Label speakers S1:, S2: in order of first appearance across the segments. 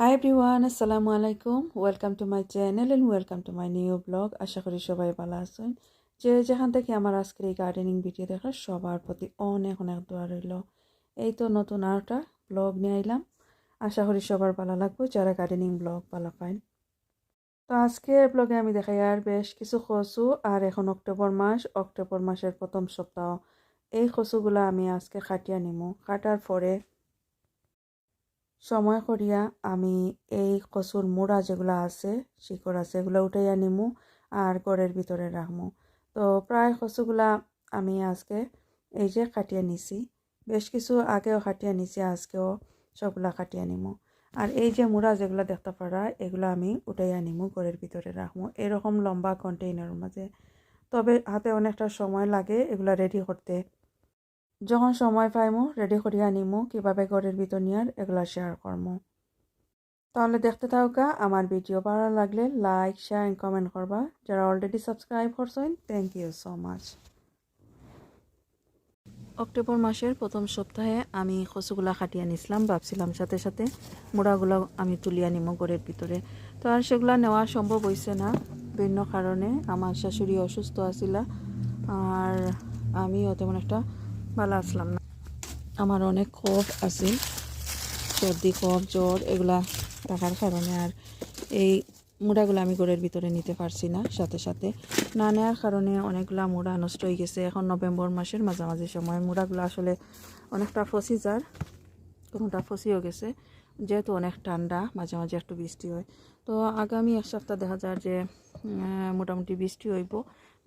S1: High everyone আসসালামু আলাইকুম welcome to my channel and welcome to my new blog আশা করি সবাই ভালো আছেন। যে যেখান থেকে আমার আজকের এই গার্ডেনিং ভিডিও দেখার সবার প্রতি অনেক অনেক দোয়া রইল। এই তো নতুন আর একটা ব্লগ নিয়ে আইলাম। আশা করি সবার ভালো লাগবে, যারা গার্ডেনিং ব্লগ ভালো পাইন তো আজকের ব্লগে আমি দেখাই আর বেশ কিছু কচু, আর এখন অক্টোবর মাস। অক্টোবর মাসের প্রথম সপ্তাহ। এই কচুগুলো আমি আজকে কাটিয়া নিমু। কাটার পরে সময় করিয়া আমি এই কচুর মোড়া যেগুলো আছে, শিকড় আছে, এগুলো উঠাইয়া নিমু আর ঘরের ভিতরে রাখমু। তো প্রায় কচুগুলা আমি আজকে এই যে কাটিয়ে নিছি, বেশ কিছু আগেও কাটিয়ে নিছি, আজকেও সবগুলা কাটিয়ে নিমু। আর এই যে মোড়া যেগুলো দেখতে পারা, এগুলো আমি উঠাইয়া নিমু, ঘরের ভিতরে রাখমু, এরকম লম্বা কন্টেইনারের মাঝে। তবে হাতে অনেকটা সময় লাগে এগুলা রেডি করতে। যখন সময় পাইমু রেডি করিয়া নিমু কীভাবে ঘরের ভিতর নিয়ার এগুলা শেয়ার করমু। তাহলে দেখতে থাকা, আমার ভিডিও ভালো লাগলে লাইক শেয়ার এন্ড কমেন্ট করবা। যারা অলরেডি সাবস্ক্রাইব করছেন thank you so much October মাসের প্রথম সপ্তাহে আমি কচুগুলা কাটিয়ে নিছিলাম ভাবছিলাম সাথে সাথে মোড়াগুলো আমি তুলিয়া নিমো ঘরের ভিতরে। তো আর সেগুলা নেওয়া সম্ভব হয়েছে না বিভিন্ন কারণে। আমার শাশুড়ি অসুস্থ আছিলা, আর আমিও তেমন একটা ভালো আসলাম না। আমার অনেক কফ আছে, সর্দি, কফ, জ্বর, এগুলা থাকার কারণে আর এই মুড়াগুলো আমি ঘরের ভিতরে নিতে পারছি না, সাথে সাথে। না নেওয়ার কারণে অনেকগুলা মুড়া নষ্ট হয়ে গেছে। এখন নভেম্বর মাসের মাঝামাঝি সময়। মুড়াগুলো আসলে অনেকটা ফসি যার, কোনোটা ফসিও গেছে। যেহেতু অনেক ঠান্ডা মাঝে মাঝে একটু বৃষ্টি হয়। তো আগামী এক সপ্তাহ দেখা যায় যে মোটামুটি বৃষ্টি হইব।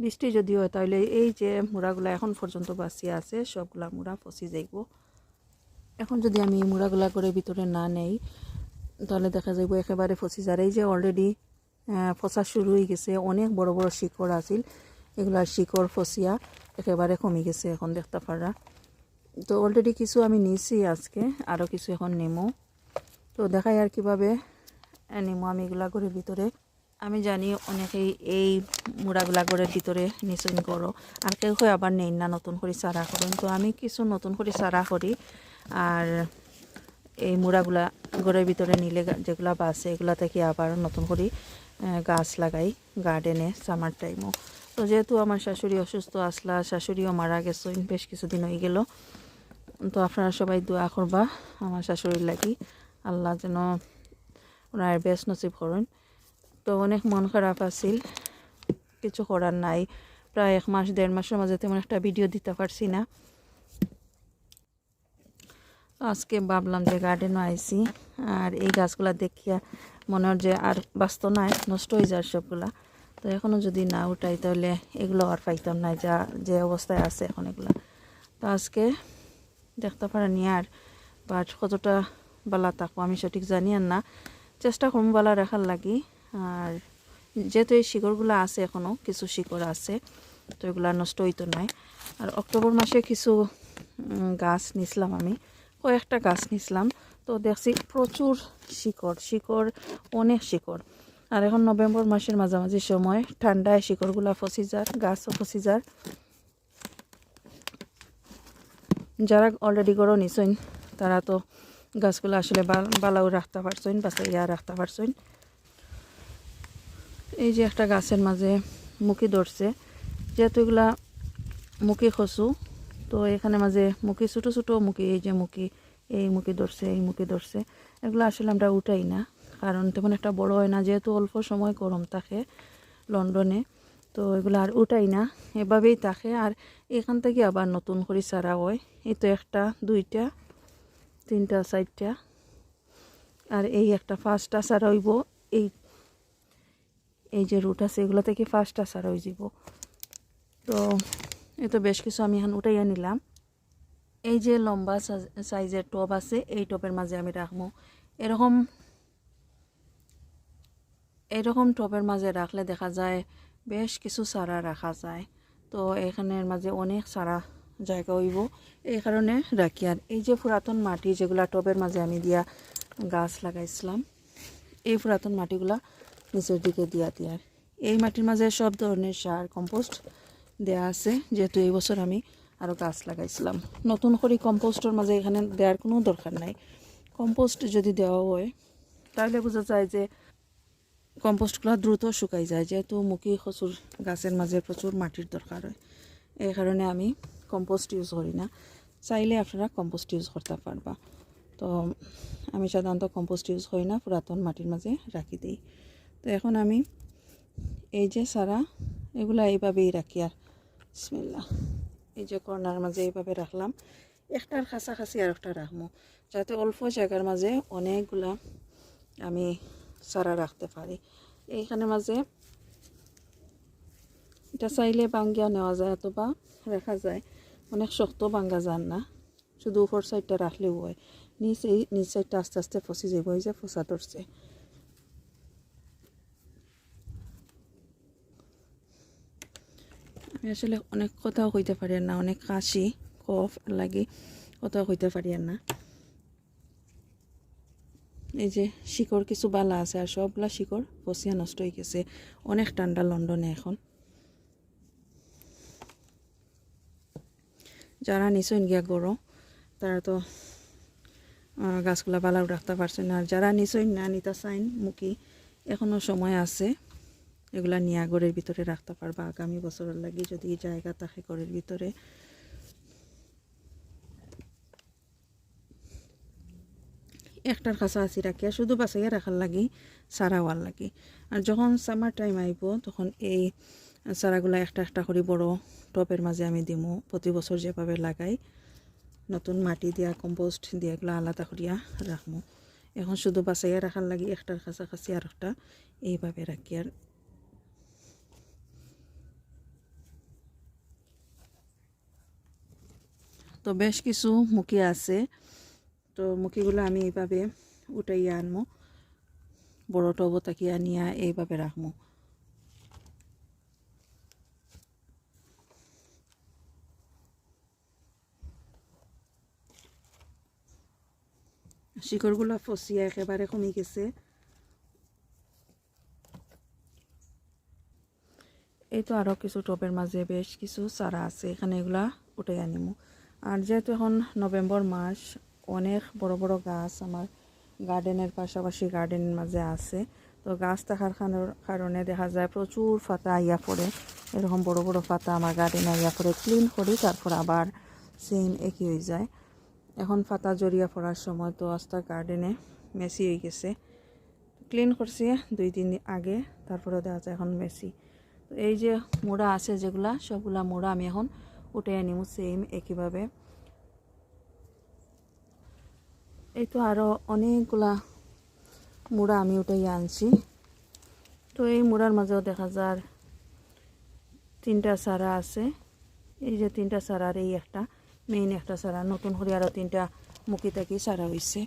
S1: বৃষ্টি যদি হয় তাহলে এই যে মুড়াগুলো এখন পর্যন্ত বাঁচিয়ে আছে, সবগুলা মুড়া ফসি যাইব। এখন যদি আমি মুড়াগুলা করে ভিতরে না নেই, তাহলে দেখা যাইব একেবারে ফসি যার এই যে অলরেডি ফসা শুরু হয়ে গেছে, অনেক বড় বড় শিকড় আছিল, এগুলার শিকড় ফসিয়া একেবারে কমে গেছে এখন দেখতে পারা তো অলরেডি কিছু আমি নিয়েছি আজকে আরও কিছু এখন নেমো। তো দেখাই আর কীভাবে নেমো আমি এগুলা করে ভিতরে আমি জানি অনেকেই এই মুড়াগুলা ঘরের ভিতরে নিচন করো আর কেউ আবার নেই না নতুন করে চারা করেন। তো আমি কিছু নতুন করে চারা করি, আর এই মুড়াগুলা গড়ের ভিতরে নিলে যেগুলা বাসে এগুলা থেকে আবার নতুন করে গাছ লাগাই গার্ডেনে সামার টাইমও তো যেহেতু আমার শাশুড়ি অসুস্থ, আসলা শাশুড়িও মারা গেছেন বেশ কিছুদিন হয়ে গেল। তো আপনারা সবাই দোয়া করবা আমার শাশুড়ির লাগি। আল্লাহ যেন ওনার বেশ নসিব করেন। তো অনেক মন খারাপ আছিল। কিছু করার নাই। প্রায় এক মাস, দেড় মাসের মাঝে তেমন একটা ভিডিও দিতে পারছি না। আজকে ভাবলাম যে গার্ডেনও আইছি। আর এই গাছগুলা দেখিয়া মনে হয় যে আর বাস্ত নাই নষ্ট হয়ে যায় সবগুলা। তো এখনও যদি না উঠাই তাহলে এগুলো আর পাইতাম না, যা, যে অবস্থায় আছে এখন এগুলা। তো আজকে দেখতে পারেনি আর বাট কতটা বালা থাকব আমি সঠিক জানি আর না। চেষ্টা করব বালা রাখার লাগি। আর যেহেতু এই শিকড়গুলো আছে এখনও কিছু শিকড় আছে, তো এগুলা নষ্ট হইতো নাই। আর অক্টোবর মাসে কিছু গাছ নিছিলাম আমি, কয়েকটা গাছ নিছিলাম, তো দেখছি প্রচুর শিকড় শিকড়, অনেক শিকড়। আর এখন নভেম্বর মাসের মাঝামাঝি সময়, ঠান্ডায় শিকড়গুলা ফসি যার, গাছও ফসি যার। যারা অলরেডি গড়ো নিছেন, তারা তো গাছগুলো আসলে বালাও রাখতে পারছেন বাঁচাইয়া রাখতে পারছেন। এই যে একটা গাছের মাঝে মুখি ধরছে, যেহেতু এগুলা মুখি খসু, তো এখানে মাঝে মুখি, ছোটো ছোটো মুখি, এই যে মুখি, এই মুখি ধরছে, এই মুখি ধরছে, এগুলো আসলে আমরা উঠাই না, কারণ তেমন একটা বড় হয় না, যেহেতু অল্প সময় গরম থাকে লন্ডনে, তো এগুলো আর উঠাই না, এভাবেই থাকে, আর এখান থেকে আবার নতুন করে চারা হয়, এই তো একটা, দুইটা, তিনটা, চারটা, আর এই একটা ফার্স্টটা চারা হইব এই এই যে রুট আছে, এগুলো থেকে ফার্স্টটা চারা হয়ে যাব তো এই তো বেশ কিছু আমি এখন উঠাইয়া নিলাম। এই যে লম্বা সাইজের টব আছে, এই টবের মাঝে আমি রাখব। এরকম এরকম টবের মাঝে রাখলে দেখা যায় বেশ কিছু সারা রাখা যায়। তো এখানের মাঝে অনেক সারা জায়গা হইব। এই কারণে রাখি। আর এই যে পুরাতন মাটি যেগুলা টবের মাঝে আমি দিয়া গাছ লাগাইছিলাম, এই পুরাতন মাটিগুলা নিচের দিকে দিয়া দিয়ার এই মাটির মাঝে সব ধরনের সার কম্পোস্ট দেয়া আছে। যেহেতু এই বছর আমি আরও গাছ লাগাইছিলাম। নতুন করে কম্পোস্টের মাঝে এখানে দেওয়ার কোনো দরকার নাই। কম্পোস্ট যদি দেওয়া হয়, তাহলে বোঝা যায় যে কম্পোস্টগুলো দ্রুত শুকাই যায়। যেহেতু মুখী কচুর গাছের মাঝে প্রচুর মাটির দরকার হয়। এই কারণে আমি কম্পোস্ট ইউজ করি না। চাইলে আপনারা কম্পোস্ট ইউজ করতে পারবা। তো আমি সাধারণত কম্পোস্ট ইউজ করি না, পুরাতন মাটির মাঝে রাখি দিই। তো এখন আমি এই যে সারা, এগুলা এইভাবেই রাখি আর। বিসমিল্লাহ। এই যে কর্নার মাঝে এইভাবে রাখলাম। একটার কাছাকাছি আর একটা রাখব। যাতে অল্প জায়গার মাঝে অনেকগুলা আমি সারা রাখতে পারি। এইখানে মাঝে এটা চাইলে বাঙ্গিয়া নেওয়া যায় অথবা রাখা যায়। অনেক শক্ত বাঙ্গা যান না। শুধু উপর সাইডটা রাখলেও হয়। নিচ এই নিচ সাইডটা আস্তে আস্তে ফসি যাব এই যে ফসা ধরছে। আসলে অনেক কথাও কইতে পারি না, অনেক কাশি কফ লাগি কথাও কইতে পারি না। এই যে শিকড় কিছু বালা আছে আর সবগুলা শিকড় পচিয়া নষ্ট হয়ে গেছে, অনেক ঠান্ডা লন্ডনে এখন। যারা নিচইন গিয়া গরো, তারা তো গাছগুলা বালাও রাখতে পারছে না। আর যারা নিচইন না নিতা চাইন মুখী, এখনও সময় আছে। এগুলা নিয়া ঘরের ভিতরে রাখতে পারবা। আগামী বছরের লাগি যদি জায়গা থাকে ঘরের ভিতরে। একটার কাছাকাছি রাখিয়া, শুধু বাঁচাইয়া রাখার লাগি সারা হওয়ার লাগি। আর যখন সামার টাইম আইব, তখন এই চারাগুলা একটা একটা করে বড় টপের মাঝে আমি দিমু। প্রতি বছর যেভাবে লাগাই, নতুন মাটি দিয়া কম্পোস্ট দিয়া, এগুলো আলাদা করিয়া রাখমু। এখন শুধু বাঁচাইয়া রাখার লাগি, একটার কাছাকাছি আর একটা এইভাবে রাখি আর তো বেশ কিছু মুখি আছে। তো মুখিগুলো আমি এইভাবে উঠাইয়া আনমো। বড় টব তাকিয়া নিয়া এইভাবে রাখমু। শিকড়গুলো ফসিয়া একেবারে কমে গেছে। এই তো আরও কিছু টবের মাঝে বেশ কিছু চারা আছে। এখানে এগুলা উঠে আনিমু। আর যেহেতু এখন নভেম্বর মাস, অনেক বড় বড় গাছ আমার গার্ডেনের পাশাপাশি গার্ডেনের মাঝে আছে। তো গাছ থাকার কারণে দেখা যায় প্রচুর পাতা আইয়া পড়ে। এরকম বড় বড় পাতা আমার গার্ডেনে আইয়া পড়ে ক্লিন করি, তারপর আবার সেম একই হয়ে যায়। এখন পাতা জড়িয়া পড়ার সময় তো আস্তা গার্ডেনে মেসি হয়ে গেছে। ক্লিন করছি দুই দিন আগে তারপরে দেখা যায় এখন মেসি তো এই যে মোড়া আছে যেগুলা, সবগুলা মোড়া আমি এখন উঠে আনিমু সেম একইভাবে এই তো আরও অনেকগুলা মুড়া আমি উঠাই আনছি। তো এই মুড়ার মাঝেও দেখা যায় তিনটা সারা আছে। এই যে তিনটা সারার এই একটা মেইন একটা সারা নতুন করে আরও তিনটা মুখি থাকি সারা হয়েছে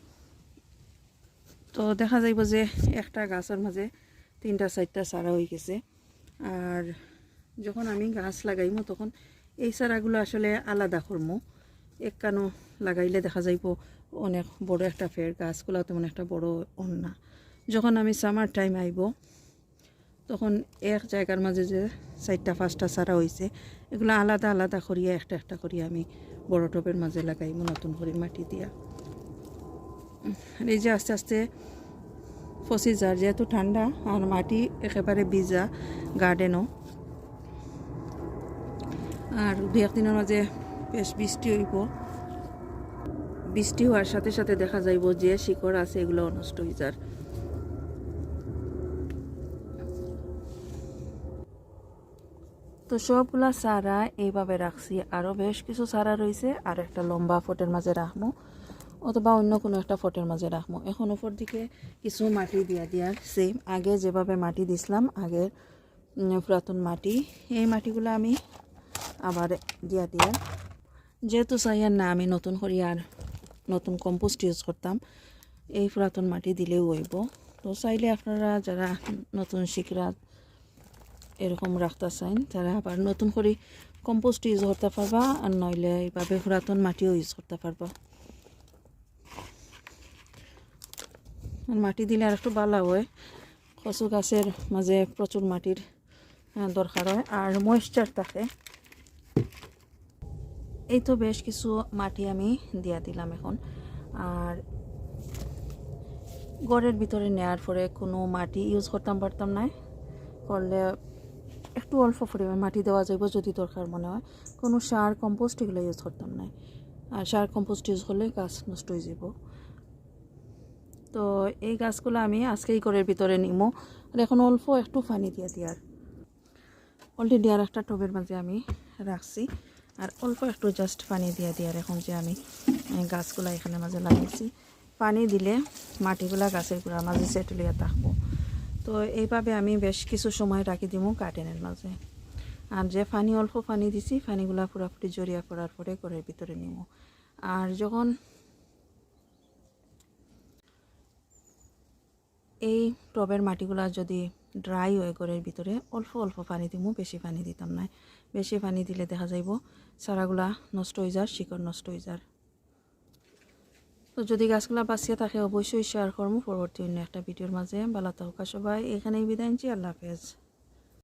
S1: তো দেখা যাইব যে একটা গাছের মাঝে তিনটা চারটা সারা হয়ে গেছে। আর যখন আমি গাছ লাগাইমো, তখন এই চারাগুলো আসলে আলাদা করমো। এক কানো লাগাইলে দেখা যাইব অনেক বড় একটা ফের গাছগুলো তেমন একটা বড় অন্যা। যখন আমি সামার টাইম আইব, তখন এক জায়গার মাঝে যে চারটা, পাঁচটা চারা হয়েছে এগুলো আলাদা আলাদা করিয়া একটা একটা করিয়া আমি বড় টবের মাঝে লাগাইব নতুন করে মাটি দিয়া। আর এই যে আস্তে আস্তে ফসি যার, যেহেতু ঠান্ডা আর মাটি একেবারে ভিজা গার্ডেনও আর দু একদিনের মাঝে বেশ বৃষ্টি হইব। বৃষ্টি হওয়ার সাথে সাথে দেখা যাইব যে শিকড় আছে, এগুলো নষ্ট হয়ে যার। তো সবগুলা সারা এইভাবে রাখছি। আরও বেশ কিছু সারা রয়েছে, আর একটা লম্বা ফটের মাঝে রাখব, অথবা অন্য কোনো একটা ফোটের মাঝে রাখব। এখন ওপর দিকে কিছু মাটি দিয়া দিয়ার সেম আগে যেভাবে মাটি দিছিলাম, আগের পুরাতন মাটি, এই মাটিগুলো আমি আবার দিয়া দিয়া। যেহেতু চাইয়ার না, আমি নতুন করি আর নতুন কম্পোস্ট ইউজ করতাম, এই পুরাতন মাটি দিলেও হইব। তো চাইলে আপনারা যারা নতুন শিখরা এরকম রাখতে চাইন, তারা আবার নতুন করে কম্পোস্ট ইউজ করতে পারবা, আর নইলে এইভাবে পুরাতন মাটিও ইউজ করতে পারবা। মাটি দিলে আর একটু ভালো হয়। কচু গাছের মাঝে প্রচুর মাটির দরকার হয়, আর ময়েশ্চার থাকে। এই তো বেশ কিছু মাটি আমি দিয়া দিলাম এখন। আর ঘরের ভিতরে নেওয়ার পরে কোনো মাটি ইউজ করতাম, পারতাম না। করলে একটু অল্প পরিমাণ মাটি দেওয়া যাইব যদি দরকার মনে হয়। কোনো সার কম্পোস্ট এগুলো ইউজ করতাম না। আর সার কম্পোস্ট ইউজ করলে গাছ নষ্ট হয়ে যাব তো এই গাছগুলো আমি আজকেই ঘরের ভিতরে নিমো। আর এখন অল্প একটু পানি দিয়ে দিয়ার। অলরেডি আর একটা টবের মাঝে আমি রাখছি। আর অল্প একটু জাস্ট পানি দিয়ে দিয়ার এখন যে আমি গাছগুলা এখানে মাঝে লাগিয়েছি। পানি দিলে মাটিগুলা গাছের গোড়ার মাঝে সেটলিয়া থাকব। তো এইভাবে আমি বেশ কিছু সময় রাখি দিব কার্টেনের মাঝে। আর যে পানি, অল্প পানি দিছি, পানিগুলা পুরাপুরি জড়িয়া পড়ার পরে ঘরের ভিতরে নিব আর যখন এই টবের মাটিগুলা যদি ড্রাই হয়ে ঘরের ভিতরে অল্প অল্প পানি দিমু, বেশি পানি দিতাম না। বেশি পানি দিলে দেখা যাইব চারাগুলা নষ্ট হয়ে যার, শিকড় নষ্ট হয়ে যার। তো যদি গাছগুলা বাঁচিয়ে থাকে, অবশ্যই শেয়ার করব পরবর্তী অন্য একটা ভিডিওর মাঝে। ভালো থাকা সবাই। এখানেই বিদায় নিচ্ছি। আল্লাহ হাফেজ।